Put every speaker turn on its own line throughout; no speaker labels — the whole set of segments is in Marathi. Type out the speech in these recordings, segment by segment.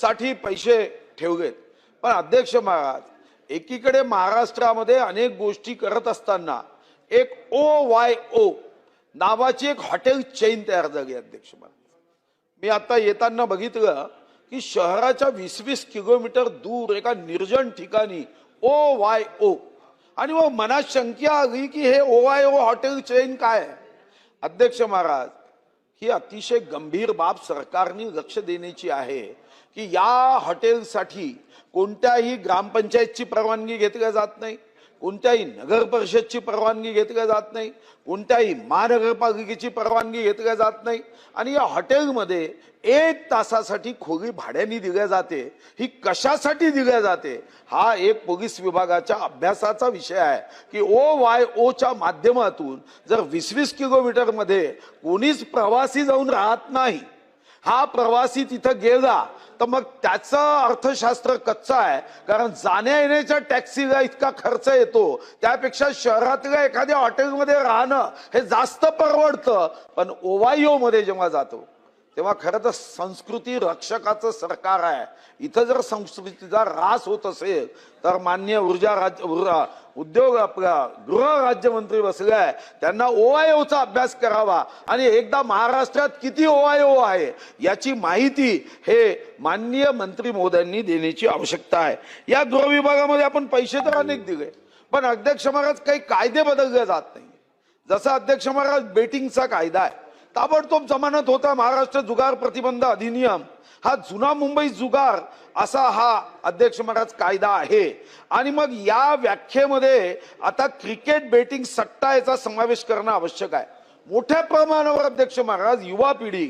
साठी पैसे ठेवलेत. पण अध्यक्ष महाराज एकीकडे महाराष्ट्रामध्ये अनेक गोष्टी करत असताना एक ओ वाय ओ नावाची एक हॉटेल चेन तयार झाली अध्यक्ष महाराज. मी आता येताना बघितलं की शहराच्या वीस वीस किलोमीटर दूर एका निर्जन ठिकाणी ओ वाय ओ आणि मग मनात शंका आली की हे O Y O hotel chain काय? अध्यक्ष महाराज ही अतिशय गंभीर बाब सरकारने लक्ष देण्याची आहे की या हॉटेलसाठी कोणत्याही ग्रामपंचायतची परवानगी घेतल्या जात नाही. कोणत्याही नगर परिषदची परवानगी घेतल्या जात नाही कोणत्याही महानगरपालिकेची परवानगी घेतल्या जात नाही. आणि या हॉटेलमध्ये एक तासासाठी खोली भाड्याने दिल्या जाते. ही कशासाठी दिल्या जाते? हा एक पोलीस विभागाच्या अभ्यासाचा विषय आहे की ओ वाय ओच्या माध्यमातून जर वीस वीस किलोमीटरमध्ये कोणीच प्रवासी जाऊन राहत नाही हा प्रवासी तिथं गेला तर मग त्याचं अर्थशास्त्र कच्चं आहे. कारण जाण्या येण्याच्या टॅक्सीला इतका खर्च येतो. त्यापेक्षा शहरातल्या एखाद्या हॉटेलमध्ये राहणं हे जास्त परवडतं. पण ओवायो मध्ये जेव्हा जातो तेव्हा खरं तर संस्कृती रक्षकाचं सरकार आहे. इथं जर संस्कृतीचा ऱ्हास होत असेल तर मान्य ऊर्जा राज्य ऊर्जा- उद्योग आपला गृह राज्यमंत्री बसले आहे. त्यांना ओआयओचा अभ्यास करावा. आणि एकदा महाराष्ट्रात किती ओआयओ आहे याची माहिती हे माननीय मंत्री महोदयांनी देण्याची आवश्यकता आहे. या गृहविभागामध्ये आपण पैसे तर अनेक दिले पण अध्यक्ष महाराज काही कायदे बदलले जात नाही जसा अध्यक्ष महाराज बेटिंगचा कायदा आहे ताबडतोब जमानत होता महाराष्ट्र जुगार प्रतिबंध अधिनियम. हा जुना मुंबई जुगार असा हा अध्यक्ष महाराज कायदा आहे. आणि मग या व्याख्येमध्ये आता क्रिकेट बेटिंग सट्टा याचा समावेश करणं आवश्यक आहे. मोठ्या प्रमाणावर अध्यक्ष महाराज युवा पिढी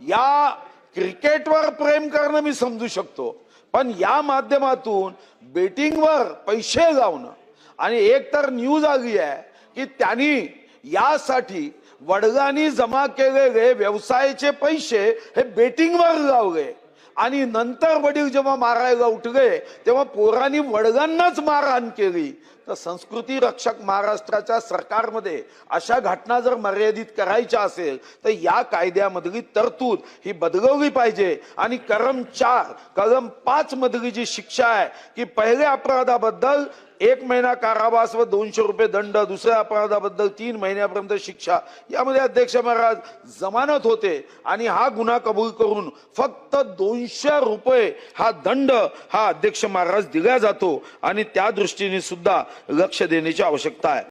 या क्रिकेटवर प्रेम करणं मी समजू शकतो. पण या माध्यमातून बेटिंगवर पैसे लावणं आणि एक तर न्यूज आली आहे की त्यांनी यासाठी वडिलांनी जमा केलेले व्यवसायाचे पैसे हे बेटिंगवर लावले. आणि नंतर वडील जेव्हा मारायला उठले तेव्हा पोरांनी वडिलांनाच मारहाण केली. तर संस्कृती रक्षक महाराष्ट्राच्या सरकारमध्ये अशा घटना जर मर्यादित करायच्या असेल तर या कायद्यामधली तरतूद ही बदलवली पाहिजे. आणि कलम चार कलम पाच मधली जी शिक्षा आहे की पहिल्या अपराधाबद्दल एक महिना कारावास व दोनशे रुपये दंड दुसऱ्या अपराधाबद्दल तीन महिन्यापर्यंत शिक्षा. यामध्ये अध्यक्ष महाराज जमानत होते आणि हा गुन्हा कबूल करून फक्त दोनशे रुपये हा दंड हा अध्यक्ष महाराज दिला जातो आणि त्या दृष्टीने सुद्धा लक्ष देण्याची आवश्यकता आहे.